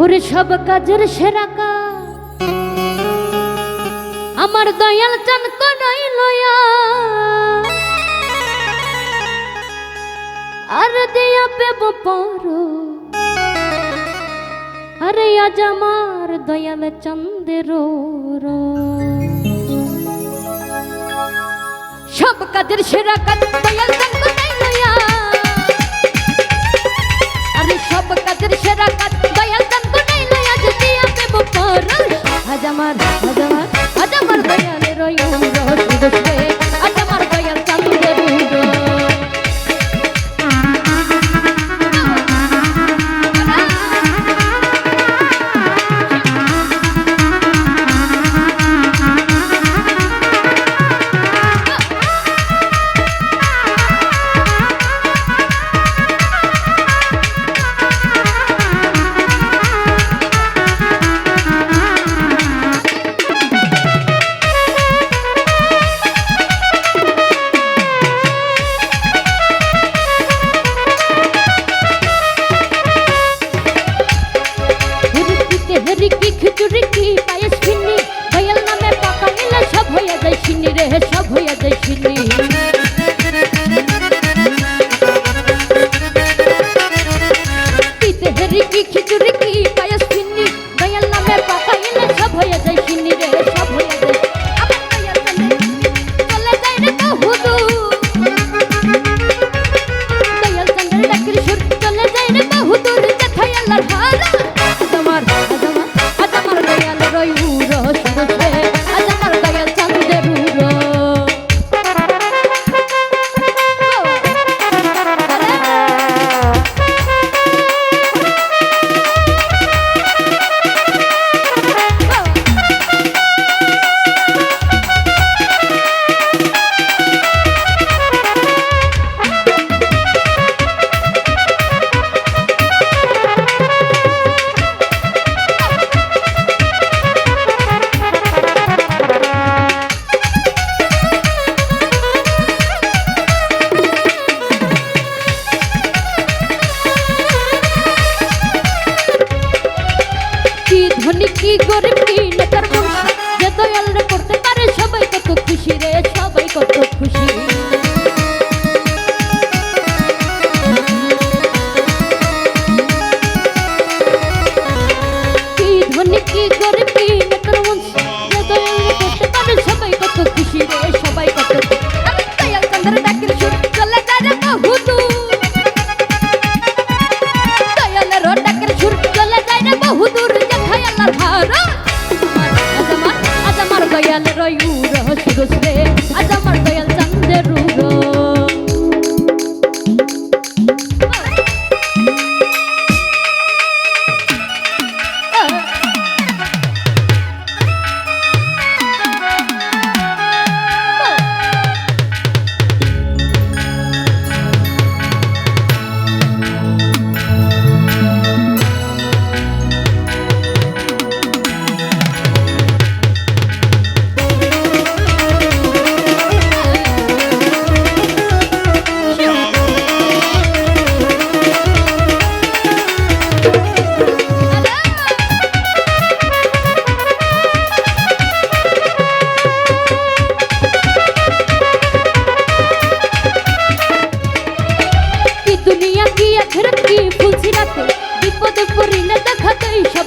ওরে সব কাজের সেরা আমার দয়াল চান নাই লয়া। আর দিয়া পেব পর। আরে আজ আমার দয়াল চন্দের সব কাজের সেরা কাজ দয়াল আমার need a hit. গরিব এই সব